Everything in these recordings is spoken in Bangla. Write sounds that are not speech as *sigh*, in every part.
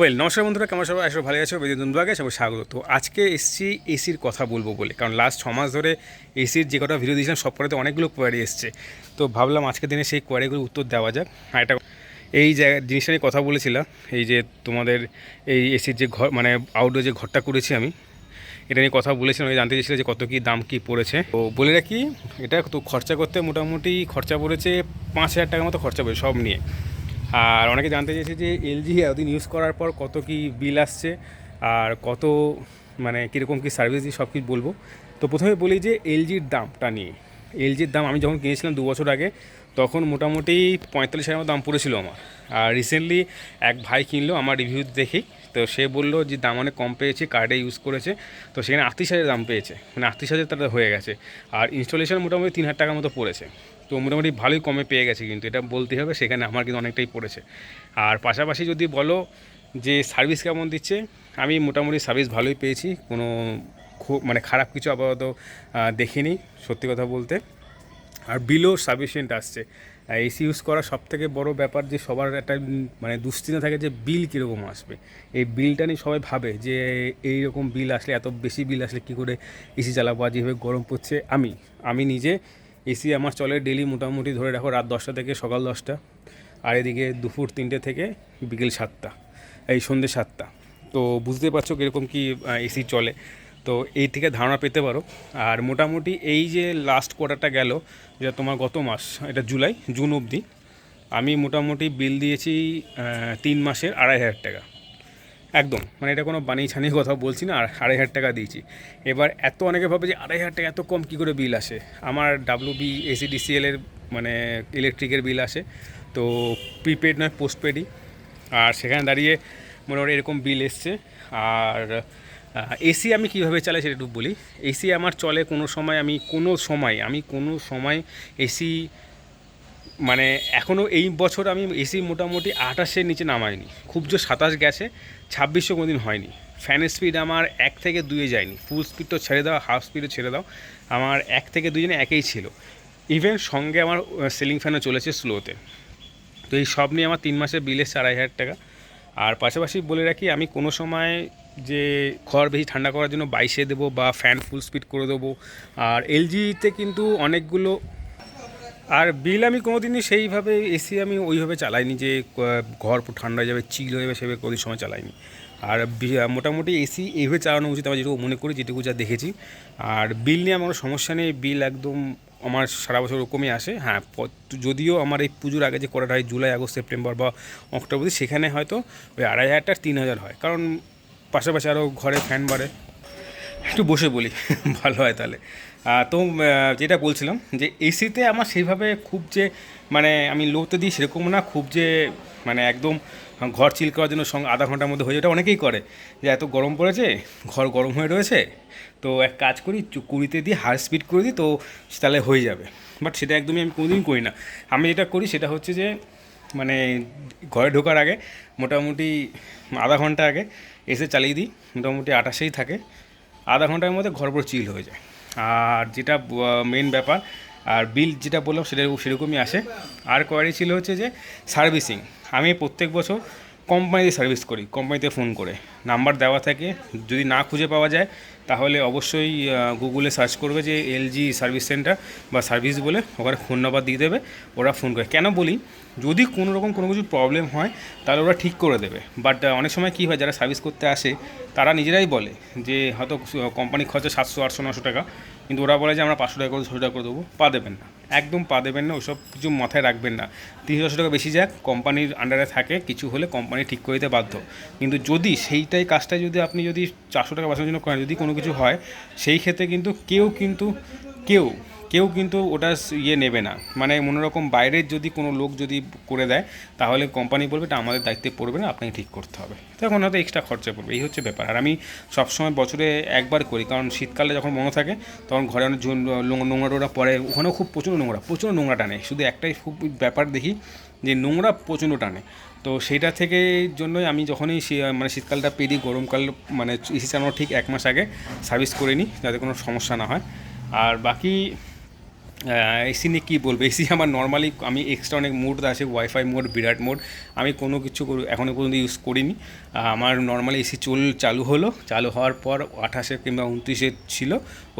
ওয়েল নমস্কার বন্ধুরা, কেমন সবাই আসলে ভালো আছো। বেদিন দুন্দুয়াকে সবাই স্বাগত। তো আজকে এসছি এসির কথা বলব বলে। কারণ লাস্ট ছ মাস ধরে এসির যে কটা ভিডিও দিয়েছিলাম, সব কটাতে অনেকগুলো কোয়ারি এসছে। তো ভাবলাম আজকের দিনে সেই কোয়ারিগুলোর উত্তর দেওয়া যাক। আর এটা এই জায়গা, জিনিসটা নিয়ে কথা বলেছিলাম, এই যে তোমাদের এই এসির যে ঘর মানে আউটডোর যে ঘরটা করেছি আমি, এটা নিয়ে কথা বলেছিলাম আমি জানতে চেয়েছিল যে কত কী দাম, কী পড়েছে। তো বলে রাখি, এটা তো খরচা করতে মোটামুটি খরচা পড়েছে পাঁচ হাজার টাকার মতো খরচা পড়েছে সব নিয়ে। আর অনেকে জানতে চাইছে যে এলজি এতদিন ইউজ করার পর কত কি বিল আসছে আর কত মানে কীরকম কী সার্ভিস দিয়ে সব কিছু বলব। তো প্রথমে বলি যে এলজির দামটা নিয়ে। এলজির দাম আমি যখন কিনেছিলাম দু বছর আগে, তখন মোটামুটি পঁয়তাল্লিশ হাজার মতো দাম পড়েছিল আমার। আর রিসেন্টলি এক ভাই কিনলো আমার রিভিউ দেখেই, তো সে বলল যে দাম অনেক কম পেয়েছে কার্ডে ইউজ করেছে, তো সেখানে আটত্রিশ হাজার দাম পেয়েছে। মানে আটত্রিশ হাজার তাদের হয়ে গেছে। আর ইনস্টলেশন মোটামুটি তিন হাজার টাকার মতো পড়েছে। তো মোটামুটি ভালোই কমে পেয়ে গেছে কিন্তু, এটা বলতে হবে, সেখানে আমার কিন্তু অনেকটাই পড়েছে। আর পাশাপাশি যদি বলো যে সার্ভিস কেমন দিচ্ছে, আমি মোটামুটি সার্ভিস ভালোই পেয়েছি, কোনো খুব মানে খারাপ কিছু আপাতত দেখিনি, সত্যি কথা বলতে। আর বিলও সাফিসিয়েন্ট আসছে। এসি ইউজ করা সব থেকে বড় ব্যাপার যে সবার একটা মানে দুশ্চিন্তা থাকে যে বিল কীরকম আসবে। এই বিলটা নিয়ে সবাই ভাবে যে এই রকম বিল আসলে, এত বেশি বিল আসলে কী করে এসি চালাবো, আর যেভাবে গরম পড়ছে, আমি আমি নিজে এসি আমার চলে ডেলি মোটামুটি ধরে রাখো রাত দশটা থেকে সকাল দশটা। আর এদিকে দুপুর তিনটে থেকে বিকেল সাতটা, এই সন্ধ্যে সাতটা। তো বুঝতে পারছ কীরকম কি এসি চলে। তো এই থেকে ধারণা পেতে পারো। আর মোটামুটি এই যে লাস্ট কোয়ার্টারটা গেল, যেটা তোমার গত মাস, এটা জুলাই, জুন অবধি, আমি মোটামুটি বিল দিয়েছি তিন মাসের আড়াই হাজার টাকা। একদম মানে এটা কোনো বানিয়ে ছানিয়ে কথা বলছি না, আর আড়াই হাজার টাকা দিয়েছি। এবার এত অনেকে ভাবে যে আড়াই হাজার টাকা এত কম কী করে বিল আসে? আমার ডাব্লিউ বি এসিডিসিএলের মানে ইলেকট্রিকের বিল আসে, তো প্রিপেড নয় পোস্টপেডই আর সেখানে দাঁড়িয়ে মোটামুটি এরকম বিল এসছে। আর এসি আমি কীভাবে চালাই সেটা একটু বলি। এসি আমার চলে কোনো সময়, আমি কোনো সময়, আমি কোনো সময় এসি মানে এখনও এই বছর আমি এসি মোটামুটি আঠাশের নিচে নামাইনি। খুব জোর সাতাশ গেছে ছাব্বিশশো কোনোদিন হয়নি। ফ্যানের স্পিড আমার এক থেকে দুয়ে যায়নি। ফুল স্পিড তো ছেড়ে দাও হাফ স্পিডও ছেড়ে দাও। আমার এক থেকে দুজনে একই ছিল। ইভেন সঙ্গে আমার সিলিং ফ্যানও চলেছে স্লোতে তো এই সব নিয়ে আমার তিন মাসের বিল এসছে আড়াই হাজার টাকা। আর পাশাপাশি বলে রাখি, আমি কোনো সময় যে ঘর বেশি ঠান্ডা করার জন্য বাইশে দেবো বা ফ্যান ফুল স্পিড করে দেবো। আর এলজিতে কিন্তু অনেকগুলো আর বিল আমি কোনোদিনই সেইভাবে এসি আমি ওইভাবে চালাইনি যে ঘর ঠান্ডা হয়ে যাবে, চিল হয়ে যাবে, সেভাবে কোনো সময় চালাইনি। আর মোটামুটি এসি এইভাবে চালানো উচিত আমার যেটুকু মনে করি, যেটুকু যা দেখেছি। আর বিল নিয়ে আমার সমস্যা নেই, বিল একদম আমার সারা বছর ওরকমই আসে। হ্যাঁ যদিও আমার এই পুজোর আগে যে করাটা হয়, জুলাই, আগস্ট, সেপ্টেম্বর বা অক্টোবর সেখানে হয়তো ওই আড়াই হাজার হাজারটা তিন হাজার হয়। কারণ পাশাপাশি আরও ঘরে ফ্যান বাড়ে। একটু বসে বলি, *laughs* ভালো হয় তাহলে। তো যেটা বলছিলাম যে এসিতে আমার সেইভাবে খুব যে মানে আমি লোতে দিই সেরকম না, খুব যে মানে একদম ঘর চিল করার জন্য সঙ্গে আধা ঘণ্টার মধ্যে হয়ে যায় অনেকেই করে। যে এত গরম পড়েছে, ঘর গরম হয়ে রয়েছে, তো এক কাজ করি কুড়িতে দিই হাই স্পিড করে দিই, তো তাহলে হয়ে যাবে। বাট সেটা একদমই আমি কোনোদিন করি না। আমি যেটা করি সেটা হচ্ছে যে মানে ঘরে ঢোকার আগে মোটামুটি আধা ঘণ্টা আগে এসে চালিয়ে দিই, মোটামুটি আটাশেই থাকে। আধা ঘণ্টার মধ্যে ঘর পুরো চিল হয়ে যায়। আর যেটা মেন ব্যাপার, আর বিল যেটা বললাম সেটা সেরকমই আসে। আর কোয়ারি ছিল হচ্ছে যে সার্ভিসিং আমি প্রত্যেক বছর কোম্পানিতে সার্ভিস করি কোম্পানিতে ফোন করে। নাম্বার দেওয়া থাকে। যদি না খুঁজে পাওয়া যায়, তাহলে অবশ্যই গুগলে সার্চ করবে যে এলজি সার্ভিস সেন্টার বা সার্ভিস বলে ওখানে ফোন নাম্বার দিয়ে দেবে, ওরা ফোন করে। কেন বলি? যদি কোনো রকম কোনো কিছু প্রবলেম হয়, তাহলে ওরা ঠিক করে দেবে। বাট অনেক সময় কী হয়, যারা সার্ভিস করতে আসে, তারা নিজেরাই বলে যে হয়তো কোম্পানি খরচা সাতশো, আটশো, নশো টাকা। কিন্তু ওরা বলে যে আমরা পাঁচশো টাকা করে ছশো টাকা করে দেবো। পা দেবেন না। একদম পা দেবেন না ওসব কিছু মাথায় রাখবেন না। তিনশো টাকা বেশি যাক কোম্পানির আন্ডারে থাকে, কিছু হলে কোম্পানি ঠিক করে দিতে বাধ্য। কিন্তু যদি সেইটাই কাজটা যদি আপনি যদি চারশো টাকা বাঁচানোর জন্য করেন, যদি কোনো কিছু হয়, সেই ক্ষেত্রে কিন্তু কেউ কিন্তু, কেউ কেউ কিন্তু ওটা ইয়ে নেবে না। মানে মনোরকম বাইরের যদি কোনো লোক যদি করে দেয়, তাহলে কোম্পানি বলবে এটা আমাদের দায়িত্বে পড়বে না, আপনাকে ঠিক করতে হবে। তখন হয়তো এক্সট্রা খরচা পড়বে, এই হচ্ছে ব্যাপার। আর আমি সবসময় বছরে একবার করি, কারণ শীতকালে যখন মনে থাকে, তখন ঘরে অনেক নোংরা টোংরা পড়ে, ওখানেও খুব প্রচুর নোংরা প্রচুর নোংরা টানে। শুধু একটাই খুব ব্যাপার দেখি, যে নোংরা প্রচণ্ড টানে। তো সেইটা থেকে জন্যই আমি যখনই মানে শীতকালটা পেরিয়ে গরমকাল মানে এসি চালানোর ঠিক এক মাস আগে, সার্ভিস করে নিই যাতে কোনো সমস্যা না হয়। আর বাকি এসি নিয়ে কী বলব? এসি আমার নর্মালি আমি এক্সট্রা অনেক মোড আছে ওয়াইফাই মোড বিরাট মোড আমি কোনো কিছু এখনও পর্যন্ত ইউজ করিনি। আমার নর্মালি এসি চল, চালু হলো, চালু হওয়ার পর আঠাশে কিংবা উনত্রিশে ছিল,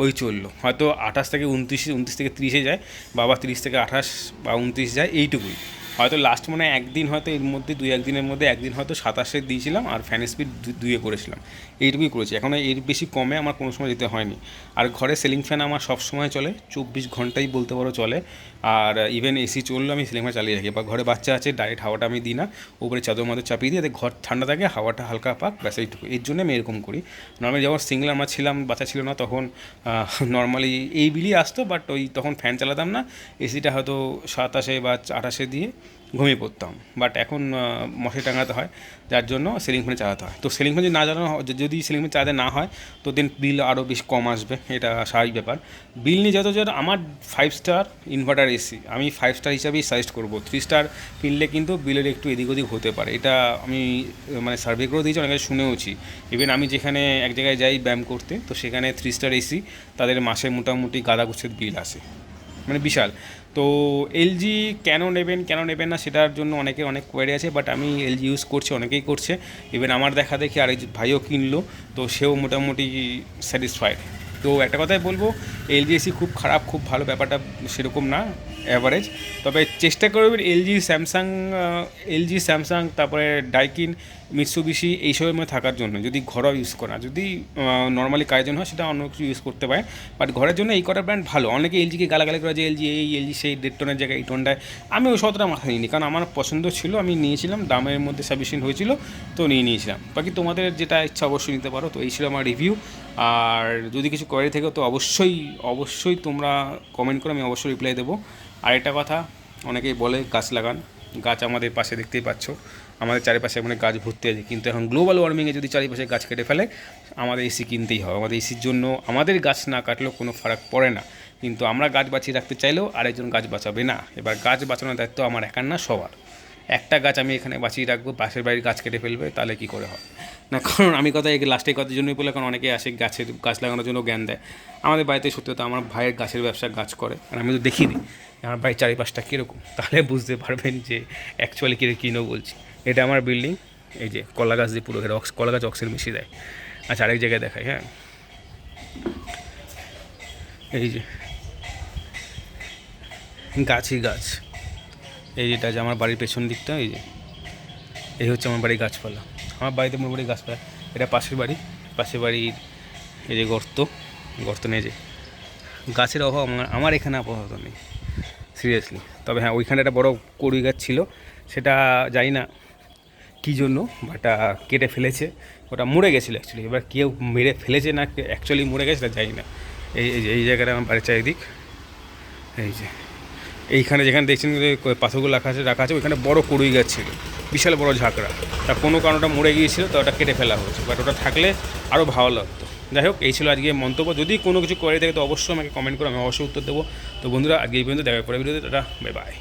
ওই চলল। হয়তো আঠাশ থেকে উনত্রিশে, উনত্রিশ থেকে তিরিশে যায়, বাবা তিরিশ থেকে আঠাশ বা উনত্রিশ যায়, এইটুকুই। হয়তো লাস্ট মনে হয় একদিন হয়তো এর মধ্যে, দুই একদিনের মধ্যে একদিন হয়তো সাতাশে দিয়েছিলাম আর ফ্যান স্পিড দুইয়ে করেছিলাম। এইটুকুই করেছি। এখন এর বেশি কমে আমার কোনো সময় যেতে হয়নি। আর ঘরে সিলিং ফ্যান আমার সব সময় চলে, চব্বিশ ঘন্টাই বলতে পারো চলে। আর ইভেন এসি চললে আমি সিলিং ফ্যান চালিয়ে রাখি। বা ঘরে বাচ্চা আছে ডাইরেক্ট হাওয়াটা আমি দিই না। উপরে চাদর মাদর চাপিয়ে দিই যাতে ঘর ঠান্ডা থাকে, হাওয়াটা হালকা পাক, ব্যাস এইটুকু। এর জন্য আমি এরকম করি। নর্মালি যখন সিঙ্গেল আমরা ছিলাম, বাচ্চা ছিল না, তখন নর্মালি এই বিলই আসতো বাট ওই তখন ফ্যান চালাতাম না। এসিটা হয়তো সাতাশে বা আঠাশে দিয়ে ঘুমিয়ে পড়তাম। বাট এখন মশারি টাঙাতে হয়, যার জন্য সিলিং ফ্যানে চালাতে হয়। তো সিলিং ফ্যান যদি না চালানো যদি সিলিং ফ্যান চালাতে না হয়, তো দেন বিল আরও বেশ কম আসবে। এটা স্বাভাবিক ব্যাপার। বিল নিয়ে যত যত আমার ফাইভ স্টার ইনভার্টার এসি আমি ফাইভ স্টার হিসাবেই সাজেস্ট করব। থ্রি স্টার কিনলে কিন্তু বিলের একটু এদিক ওদিক হতে পারে। এটা আমি মানে সার্ভে করে দিয়েছি, অনেক শুনেওছি। ইভেন আমি যেখানে এক জায়গায় যাই ব্যায়াম করতে, তো সেখানে থ্রি স্টার এসি তাদের মাসে মোটামুটি গাদা গুছের বিল আসে। মানে বিশাল। তো এলজি কেন নেবেন কেন নেবেন না সেটার জন্য অনেকে অনেক কোয়ারি আছে বাট আমি এলজি ইউজ করছি, অনেকেই করছে। ইভেন আমার দেখা দেখি আরেক ভাইও কিনলো, তো সেও মোটামুটি স্যাটিসফাইড তো একটা কথাই বলব এলজি এসি খুব খারাপ, খুব ভালো ব্যাপারটা সেরকম না। অ্যাভারেজ তবে চেষ্টা করবেন এলজি, স্যামসাং এলজি, স্যামসাং, তারপরে ডাইকিন, মিৎসুবিশি এইসবের মধ্যে থাকার জন্য, যদি ঘরোয়া ইউজ করা যদি নর্মালি কাজের জন্য হয়, সেটা অন্য কিছু ইউজ করতে পারে বাট ঘরের জন্য এই কটা ব্র্যান্ড ভালো। অনেকে এলজিকে গালাগালি করে যে, এলজি এই, এলজি সেই দেড় টনের জায়গায় এই টনটায় আমি ওই শতটা মাথায় নিইনি। কারণ আমার পছন্দ ছিল, আমি নিয়েছিলাম, দামের মধ্যে সাফিসিয়েন্ট হয়েছিল, তো নিয়ে নিয়েছিলাম। বাকি তোমাদের যেটা ইচ্ছা অবশ্যই নিতে পারো, তো এই ছিল আমার রিভিউ আর যদি কিছু কোয়ারি থেকে, তো অবশ্যই অবশ্যই তোমরা কমেন্ট করে আমি অবশ্যই রিপ্লাই দেবো। আর একটা কথা, অনেকেই বলে গাছ লাগান। গাছ আমাদের পাশে দেখতেই পাচ্ছ। আমাদের চারিপাশে মানে গাছ ভর্তি আছে, কিন্তু এখন গ্লোবাল ওয়ার্মিংয়ে যদি চারিপাশে গাছ কেটে ফেলে, আমাদের এসি কিনতেই হবে। আমাদের এসির জন্য আমাদের গাছ না কাটলেও কোনো ফারাক পড়ে না। কিন্তু আমরা গাছ বাঁচিয়ে রাখতে চাইলেও আরেকজন গাছ বাঁচাবে না। এবার গাছ বাঁচানোর দায়িত্ব আমার একার না, সবার। একটা গাছ আমি এখানে বাঁচিয়ে রাখব, পাশের বাড়ির গাছ কেটে ফেলবে, তাহলে কি করে হয়? না, কারণ আমি কথা এই লাস্টে কথার জন্যই বলে কারণ অনেকে আসে গাছের, গাছ লাগানোর জন্য জ্ঞান দেয়। আমাদের বাড়িতে সত্যি কথা আমার ভাইয়ের গাছের ব্যবসা গাছ করে, আর আমি তো দেখিনি। আমার বাড়ির চারিপাশটা কীরকম? তাহলে বুঝতে পারবেন যে অ্যাকচুয়ালি কী কিনো বলছি। এটা আমার বিল্ডিং এই যে কলা গাছ দিয়ে পুরো ঘেরা অক্স কলা গাছ অক্সিজেন মিশিয়ে দেয়। আচ্ছা আরেক জায়গায় দেখাই হ্যাঁ। এই যে, গাছই গাছ। এই যেটা যে আমার বাড়ির পেছন দিকটা, এই যে। এই হচ্ছে আমার বাড়ির গাছপালা। আমার বাড়িতে মোটামুটি গাছপালা। এটা পাশের বাড়ি। পাশের বাড়ির এই যে গর্ত। গর্ত নেই যে। গাছের অভাব আমার আমার এখানে আপাতত নেই। সিরিয়াসলি তবে হ্যাঁ ওইখানে একটা বড় কড়ি গাছ ছিল। সেটা জানি না কী জন্য বাট কেটে ফেলেছে। ওটা মরে গেছিল অ্যাকচুয়ালি এবার কেউ মেরে ফেলেছে না অ্যাকচুয়ালি মরে গেছে, সেটা জানি না। এই যে, এই জায়গাটা আমার বাড়ির চারিদিক। এই যে। এইখানে যেখানে দেখছেন পাথরগুলো রাখা আছে রাখা আছে, ওইখানে বড় কুড়ুই গাছ ছিল, বিশাল বড় ঝাঁকড়া। তা কোনো কারণটা মরে গিয়েছিল, তো ওটা কেটে ফেলা হয়েছে বাট ওটা থাকলে আরও ভালো লাগতো। যাই হোক, এই ছিল আজকে মন্তব্য। যদি কোনো কিছু করে থাকে, তো অবশ্যই আমাকে কমেন্ট করে আমি অবশ্যই উত্তর দেবো। তো বন্ধুরা, আজকে এই পর্যন্ত দেখা করে ভিডিওতে। Tata bye bye